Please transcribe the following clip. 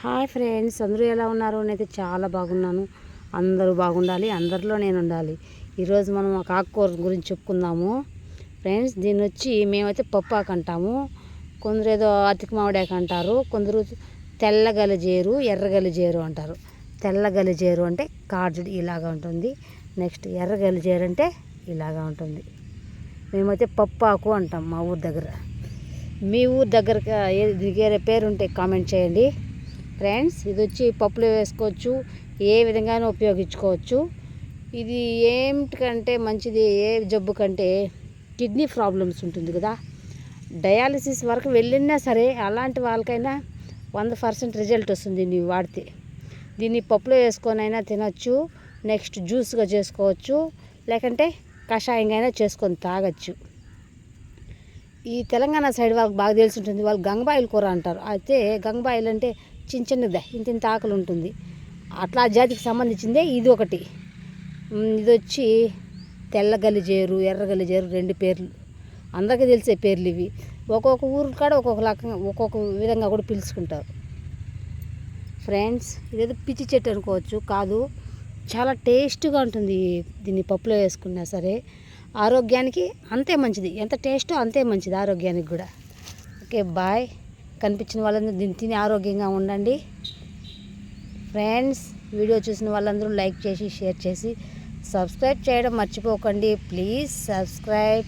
Hi friends అందరూ ఎలా ఉన్నారు? నేనైతే చాలా బాగున్నాను. అందరూ బాగుండాలి అందరిలో నేను ఉండాలి ఈరోజు మనం ఒక ఆకుకూర గురించి చెప్పుకుందాము. ఫ్రెండ్స్ దీన్ని వచ్చి మేమైతే పప్పాకు అంటాము. కొందరు ఏదో అతికి మామిడాకు అంటారు కొందరు తెల్ల గలిజేరు ఎర్ర గలిజేరు అంటారు. తెల్ల గలిజేరు అంటే కార్జుడు ఇలాగా ఉంటుంది. నెక్స్ట్ ఎర్ర గలిజేరు అంటే ఇలాగా ఉంటుంది. మేమైతే పప్పాకు అంటాం మా ఊరి దగ్గర. మీ ఊరి దగ్గర దీనికి వేరే పేరు ఉంటే కామెంట్ చేయండి. ఫ్రెండ్స్ ఇది వచ్చి పప్పులో వేసుకోవచ్చు ఏ విధంగానూ ఉపయోగించుకోవచ్చు. ఇది ఏమిటికంటే మంచిది ఏ జబ్బు కంటే కిడ్నీ ప్రాబ్లమ్స్ ఉంటుంది కదా. డయాలసిస్ వరకు వెళ్ళినా సరే అలాంటి వాళ్ళకైనా వంద పర్సెంట్ రిజల్ట్ వస్తుంది దీన్ని వాడితే. దీన్ని పప్పులో వేసుకొని అయినా తినచ్చు నెక్స్ట్ జ్యూస్గా చేసుకోవచ్చు లేకంటే కషాయంగా అయినా చేసుకొని తాగొచ్చు. ఈ తెలంగాణ సైడ్ వాళ్ళకి బాగా తెలిసి ఉంటుంది వాళ్ళు గంగబాయిల కూర అంటారు. అయితే గంగబాయిలు అంటే చిన్న చిన్నదే ఇంత ఇంత ఆకులు ఉంటుంది. అట్లా జాతికి సంబంధించిందే ఇది ఒకటి. ఇది వచ్చి తెల్ల గలిజేరు ఎర్ర గలిజేరు రెండు పేర్లు. అందరికీ తెలిసే పేర్లు ఇవి. ఒక్కొక్క ఊరు కాడ ఒక్కొక్క రకంగా ఒక్కొక్క విధంగా కూడా పిలుచుకుంటారు. ఫ్రెండ్స్ ఇదేదో పిచ్చి చెట్టు అనుకోవచ్చు కాదు. చాలా టేస్ట్గా ఉంటుంది దీన్ని పప్పులో వేసుకున్నా సరే. ఆరోగ్యానికి అంతే మంచిది. ఎంత టేస్టో అంతే మంచిది ఆరోగ్యానికి కూడా. Okay bye. కనిపించిన వాళ్ళందరూ దీన్ని తిని ఆరోగ్యంగా ఉండండి. ఫ్రెండ్స్ వీడియో చూసిన వాళ్ళందరూ లైక్ చేసి షేర్ చేసి సబ్స్క్రైబ్ చేయడం మర్చిపోకండి. Please subscribe